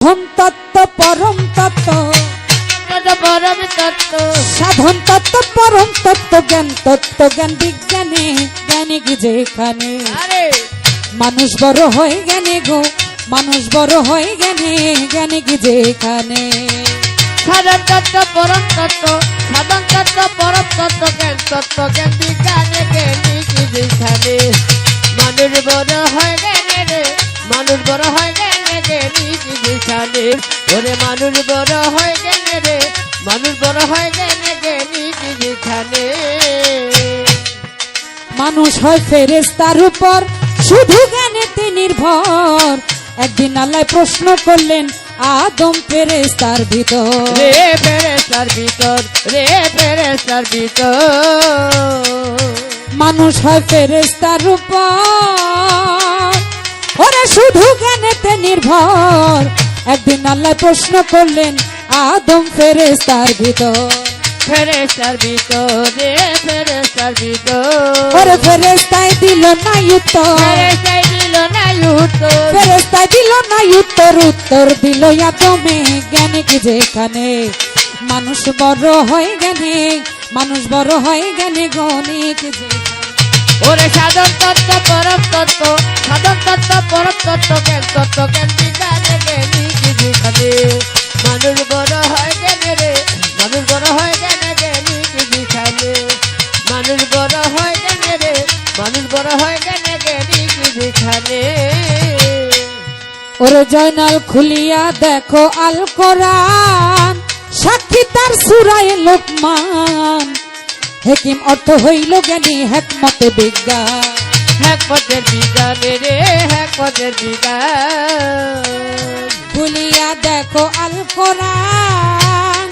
সাধন তত্ত্ব পরম তত্ত্ব পরম তত্ত্ব সাধন তত্ত্ব পরম তত্ত্ব জ্ঞান তত্ত্ব জ্ঞান বিজ্ঞানে জ্ঞানী যেখানে মানুষ বড় হয় জ্ঞানে গো মানুষ বড় হয় জ্ঞানে জ্ঞানী যেখানে? সাধন তত্ত্ব পরম তত্ত্ব সাধন তত্ত্ব পরম তত্ত্ব জ্ঞান তত্ত্ব জ্ঞান ওরে মানুষ বড় হয় জ্ঞানে রে? মানুষ বড় হয় জ্ঞানী কি যেখানে মানুষ হয় ফেরেস তার উপর শুধু জ্ঞানেতে নির্ভর। একদিন আল্লাহ প্রশ্ন করলেন আদম ফেরেস তার ভিতর। রে ফেরেস্তার ভিতর রে ফেরেস্তার ভিতর। মানুষ হয় ফেরেস্তার উপর ওরা শুধু জ্ঞানেতে নির্ভর। একদিন আল্লাহ প্রশ্ন করলেন আদম ফেরেস্তার ভিতর। ফেরেস্তার ভিতর রে ফেরেস্তার ভিতর। ওরে ফেরেস্তায় দিল না উত্তর। ফেরেস্তাই দিল না উত্তর। ফেরেস্তায় দিল না উত্তর উত্তর দিল আদমে জ্ঞানী কি যেখানে? মানুষ বড় হয় জ্ঞানে মানুষ বড় হয় জ্ঞানে গণিত ওরে সাধন তত্ত্ব পরম তত্ত্ব সাধন তত্ত্ব পরম তত্ত্ব জ্ঞান তত্ত্ব জ্ঞান মানুষ বড় হয় রে? মানুষ বড় হয় যেখানে মানুষ বড় রে? মানুষ বড় হয় ওরে জয়নাল খুলিয়া দেখো আল কোরআন। সাক্ষী তার সুরায় লোকমান। হেকিম অর্থ হইল জ্ঞানী, হেকমতে বিজ্ঞান। হ্যাক পথের বিজ্ঞানে রে হ্যাক পথের বিজ্ঞান খুলিয়া দেখো আল কোরআন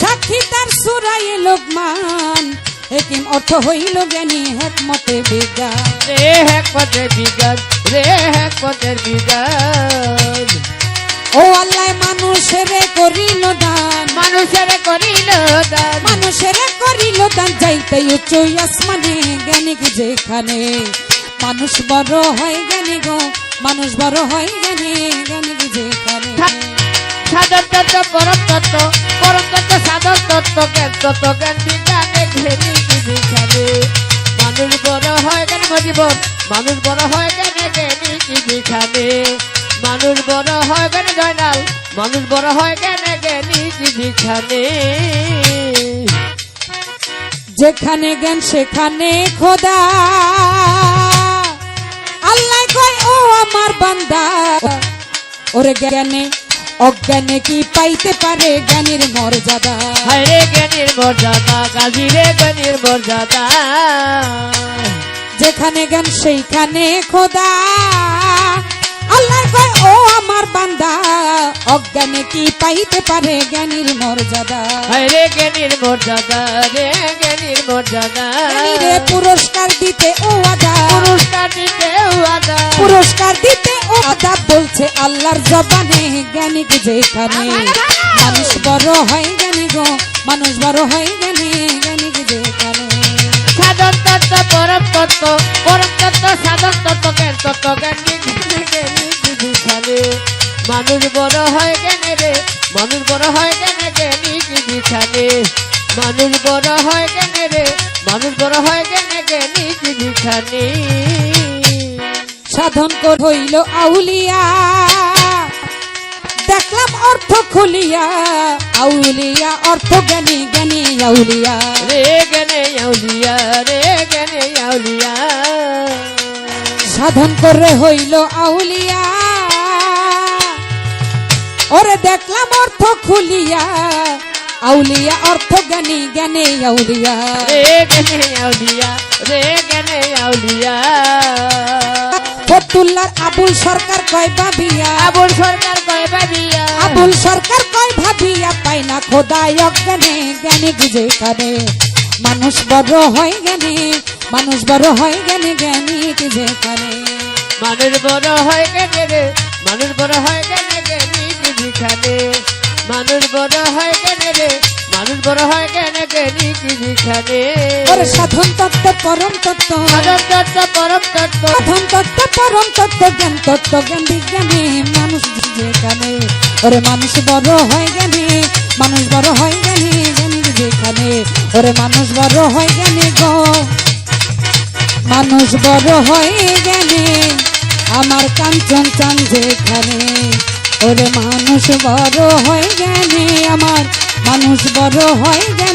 সাক্ষী তার সুরায় লোকমান হেকিম অর্থ হইল জ্ঞানী হেকমতে বিজ্ঞান রে হ্যাক পথের বিজ্ঞান রে হ্যাক পথের বিজ্ঞান ও আল্লাহ মানুষের করিল দান। মানুষের করিল দান। মানুষের করিল দান যাইতে উচ্চ আসমানে জ্ঞানিক যেখানে মানুষ বড় হয় জ্ঞানী গো মানুষ বড় হয় জ্ঞানী জ্ঞানিক যেখানে সাধন তত্ত্ব পরম তত্ত্ব পরম তত্ত্ব সাধন তত্ত্ব জ্ঞান তত্ত্ব জ্ঞান বিজ্ঞানে ঘেরি যেখানে মানুষ বড় হয় জ্ঞান জীবন। মানুষ বড় হয় জ্ঞানে জ্ঞানী কি যেখানে মানুষ বড় হয় জ্ঞান জয়নাল। মানুষ বড় হয় জ্ঞানে জ্ঞানী কি যেখানে যেখানে জ্ঞান সেখানে খোদা। বান্দা। ওরে জ্ঞানে অজ্ঞানে কি পাইতে পারে জ্ঞানীর মর্যাদা? হরে জ্ঞানীর মর্যাদা গাজীরে জ্ঞানীর মর্যাদা। যেখানে জ্ঞান সেইখানে খোদা। আল্লাহ কয় ও আমার বান্দা অজ্ঞানে কি পাইতে পারে জ্ঞানীর মর্যাদা? হরে জ্ঞানীর মর্যাদা রে জ্ঞানীর মর্যাদা। জ্ঞানীরে পুরস্কার দিতে ও আদা। পুরস্কার দিতে ও আদা। পুরস্কার দিতে বলছে আল্লাহর জবানে জ্ঞানিক যেখানে মানুষ বড় হয় জ্ঞানী গো, মানুষ বড় হয় জ্ঞানী জ্ঞানিক যেখানে সাধন তত্ত্ব, পরম তত্ত্ব পরম তত্ত্ব, সাধন তত্ত্ব, জ্ঞান তত্ত্ব, জ্ঞান বিজ্ঞানে জ্ঞানী বিধিখানে মানুষ বড় হয় জ্ঞানে রে, মানুষ বড় হয় জ্ঞানে জ্ঞানী বিধিখানে মানুষ বড় হয় জ্ঞানে রে, মানুষ বড় হয় জ্ঞানে জ্ঞানী বিধিখানে সাধন কর হইল আউলিয়া। দেখলাম অর্থ খুলিয়া আউলিয়া অর্থ জ্ঞানী জ্ঞানী আউলিয়া। রে জ্ঞানে আউলিয়া রে জ্ঞানে আউলিয়া। সাধন করে হইল আউলিয়া। ওরে দেখলাম অর্থ খুলিয়া আউলিয়া অর্থ জ্ঞানী জ্ঞানী আউলিয়া। রে জ্ঞানে আউলিয়া রে জ্ঞানে আউলিয়া। ফতুল্লার আবুল সরকার কয় ভাবিয়া আবুল সরকার কয় বাবিয়া আবুল সরকার কয় ভাবিয়া পাই না খোদায় অজ্ঞানে জ্ঞানী যেখানে মানুষ বড় হয় জ্ঞানী মানুষ বড় হয় জ্ঞানী জ্ঞানী যেখানে মানুষ বড় হয় কেনে রে মানুষ বড় হয় কেনে জ্ঞানী যেখানে মানুষ বড় হয় কেনে রে মানুষ বড় হয় কেনে জ্ঞানী যেখানে ওরে সাধন তত্ত্ব পরম তত্ত্ব। সাধন তত্ত্ব পরম তত্ত্ব। সাধন তত্ত্ব পরম তত্ত্ব জ্ঞান তত্ত্ব জ্ঞান বিজ্ঞানে মানুষ যেখানে। ওরে মানুষ বড় হয় জ্ঞানী মানুষ বড় হয় জ্ঞানী যেখানে। ওরে মানুষ বড় হয় জ্ঞানী গো মানুষ বড় হয় জ্ঞানী আমার কাঞ্চন চান যেখানে। ওরে মানুষ বড় হয় জ্ঞানী আমার মানুষ বড় হয় জ্ঞানী।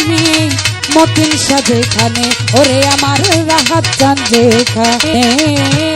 মতিন যেখানে ওরে আমার রাহাত চান যেখানে।